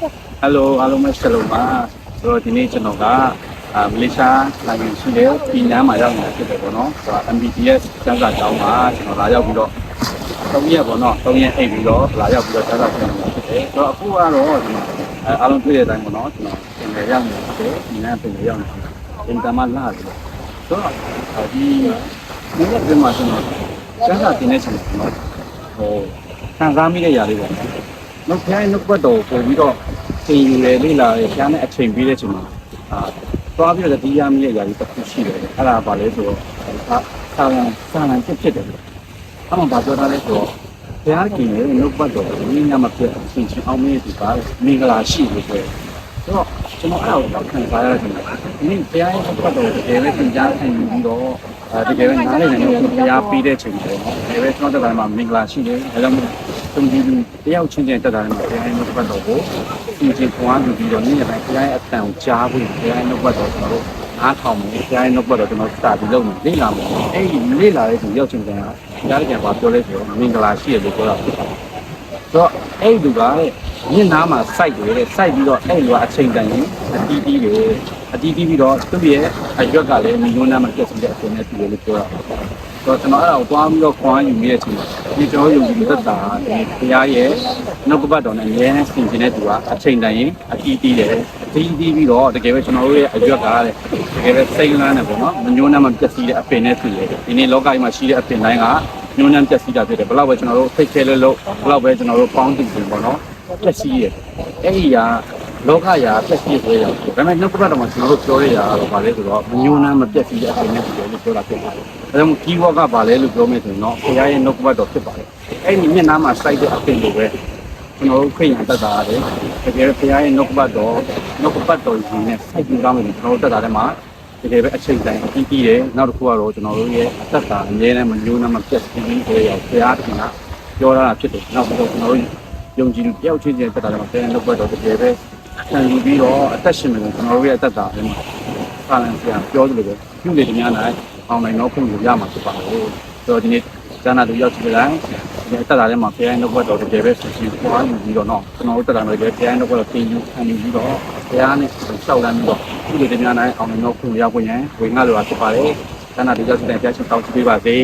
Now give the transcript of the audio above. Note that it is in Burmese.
ဟယ်လိုအားလုံးပဲဆက်လုံးပါဆိုတော့ဒီနေ့ကျွန်တော်ကအာမလေးရှားနိုင်ငံရှိတဲ့ပြည်နန်းမှာရောက်နေတာဖြစ်တယ်ပေါ့နော်ဆိုတော့ MBTS စံစာတောင်းမှာကျွန်တော်လာရောက်ပြီးတော့၃ရက်ပေါ့နော်၃ရက်အိပ်ပြီးတော့လာရောက်ပြီးတော့စံစာပြန်လာဖြစ်တယ်ဆိုတော့အခုကတော့ကျွန်တော်အဲအားလုံးတွေ့တဲ့အတိုင်းပေါ့နော်ကျွန်တော်ပြင်လေရောက်နေတယ်ပြည်နန်းပြင်လေရောက်နေတယ်အင်တာမလာတယ်ဆိုတော့ဒီနေ့ရက်ပြင်မှာကျွန်တော်စံစာတင်နေချင်တယ်ပေါ့နော်ဟိုခံစားမိတဲ့ຢာလေးပေါ့နော် နောက်ဖျိုင်းနှုတ်ပတ်တော်ပို့ပြီးတော့သင်ယူတယ်လေ့လာတယ်ဖျားနဲ့အချိန်ပေးတဲ့အချိန်မှာအာသွားပြီးတော့တရားမိရဲ့ຢာကြီးတစ်ခုရှိတယ်အဲ့ဒါပါလဲဆိုတော့အာဆာလန်ဆာလန်ဖြစ်ဖြစ်တယ်အဲ့မှာဘာပြောထားလဲဆိုတော့ဘုရားခင်ရဲ့နှုတ်ပတ်တော်ကိုညမပြတ်အရှင်ချင်းအောင်မင်းဒီပါမင်္ဂလာရှိလို့ပြောတယ်ဆိုတော့ကျွန်တော်အဲ့ဒါကိုခံစားရတယ်ဒီနေ့ဘုရားရဲ့နှုတ်ပတ်တော်ကိုတကယ်ပဲသင်ကြားခံယူပြီးတော့အဲတကယ်ပဲနားလည်နိုင်လို့ဘုရားပေးတဲ့အချိန်ပေါ့နော်တကယ်ပဲကျွန်တော်တက်တာမှာမင်္ဂလာရှိတယ်ဒါကြောင့် မို့သုံးကြည့်ပြီးတယောက်ချင်းချင်းတက်တာမှာဘုရားရဲ့နှုတ်ပတ်တော်ကိုဒီချင်းခွာယူပြီးတော့နေ့ရက်တိုင်းဘုရားရဲ့အတန်ကိုကြားဖို့ဘုရားရဲ့နှုတ်ဘတ်တော်ကျွန်တော်တို့အားထောင်မယ်ဘုရားရဲ့နှုတ်ဘတ်တော်ကျွန်တော်စပြီးလုပ်မယ်လေ့လာမယ်အဲ့ဒီလေ့လာတဲ့သူရောက်ချင်းတိုင်းကဘုရားရဲ့ကံပါပြောလဲဆိုတော့မင်္ဂလာရှိရလို့ပြောတာဖြစ်ပါတယ်ဆိုတော့အဲ့ဒီလူကတဲ့မျက်နှာမှာစိုက်တယ်တဲ့စိုက်ပြီးတော့အဲ့လူကအချိန်တန်ရင်အတီးတီးပဲအတီးတီးပြီးတော့သူ့ရဲ့အရွက်ကလည်းမိယွန်းနာမှာပြည့်စုံတဲ့အချိန်နဲ့တူတယ်လို့ပြောတာဆို တော့ကျွန်တော်အဲ့ဒါကိုတွားပြီးတော့ခွာယူနေတဲ့အချိန်မှာဒီကျွန်တော်ယုံကြည်သက်တာဒီဘုရားရဲ့နှုတ်ကပတ်တော်နဲ့အများနဲ့ဆင်ခြင်တဲ့သူကအချိန်တန်ရင်အတီးတီးတယ်အတီးတီးပြီးတော့တကယ်ပဲကျွန်တော်တို့ရဲ့အရွက်ကတဲ့တကယ်ပဲစိတ်လန်းတယ်ပေါ့နော်မညှိုးနှမ်းမှပြည့်စည်တဲ့အပင်နဲ့တူတယ်ဒီနေ့လောကကြီးမှာရှိတဲ့အပင်တိုင်းကညှိုးနှမ်းပြည့်စည်တာဖြစ်တယ်ဘယ်လောက်ပဲကျွန်တော်တို့ဖိတ်ခဲလို့လို့ဘယ်လောက်ပဲကျွန်တော်တို့ပေါင်းတည်တယ်ပေါ့နော်ပြည့်စည်ရဲ့အဲ့ဒီက လောကရာပြည့်စည်ရဲ့ရောက်ဒါပေမဲ့နှုတ်ကပတ်တော်မှာကျွန်တော်တို့ပြောရတာတော့ဗာလဲဆိုတော့မညှိုးနှမ်းမပြည့်စည်တဲ့အပင်နဲ့တူတယ်လို့ပြောတာဖြစ်ပါတယ်ဒါကြောင့် keyword ကဗာလဲလို့ပြောမယ်ဆိုရင်တော့ဘုရားရဲ့နှုတ်ကပတ်တော်ဖြစ်ပါတယ်အဲ့ဒီမျက်နှာမှာစိုက်တဲ့အပင်လိုပဲကျွန်တော်တို့ခရိယန်တက်တာရတယ်တကယ်ဘုရားရဲ့နှုတ်ကပတ်တော်နှုတ်ကပတ်တော်ကြီးနဲ့စိုက်ပြီးသားမယ်ကျွန်တော်တို့တက်တာထဲမှာတကယ်ပဲအချိန်တိုင်းအပြီးပြီးတယ်နောက်တစ်ခုကတော့ကျွန်တော်တို့ရဲ့အသက်တာအမြဲတမ်းမညှိုးနှမပြတ်ပြီးပြီးဆိုရအောင်ဘုရားတခင်ကပြောရတာဖြစ်တယ်နောက်ပြီးတော့ကျွန်တော်တို့ယုံကြည်လူတယောက်ချင်းချင်းတက်တာထဲမှာဘုရားနှုတ်ကပတ်တော်တကယ်ပဲ ခံယူပြီးတော့အသက်ရှင်မယ်ဆိုကျွန်တော်တို့ရဲ့အသက်တာထဲမှာပါလန်ဆရာပြောသလိုပဲပြုနေတဲ့အများနိုင်အောင်နိုင်တော့ဖွင့်လို့ရမှာဖြစ်ပါလို့ဆိုတော့ဒီနေ့ကျန်းသာလူရောက်ကြည့်လိုက်ဒီနေ့တက်တာထဲမှာဖရိုင်းတော့ဘက်တော့တကယ်ပဲဆင်ရှင်ပွားယူပြီးတော့နော်ကျွန်တော်တို့တက်တာတော့တကယ်ဖရိုင်းတော့ဘက်တော့သင်ယူခံယူပြီးတော့ဖရိုင်းနဲ့ရှောက်လမ်းပြီးတော့ပြုနေတဲ့အများနိုင်အောင်နိုင်တော့ဖွင့်လို့ရခွင့်ရန်ဝေငှလိုတာဖြစ်ပါတယ်ကျန်းသာလူရောက်ကြည့်တဲ့ဖရိုင်းရှင်တောင်းချပေးပါစေ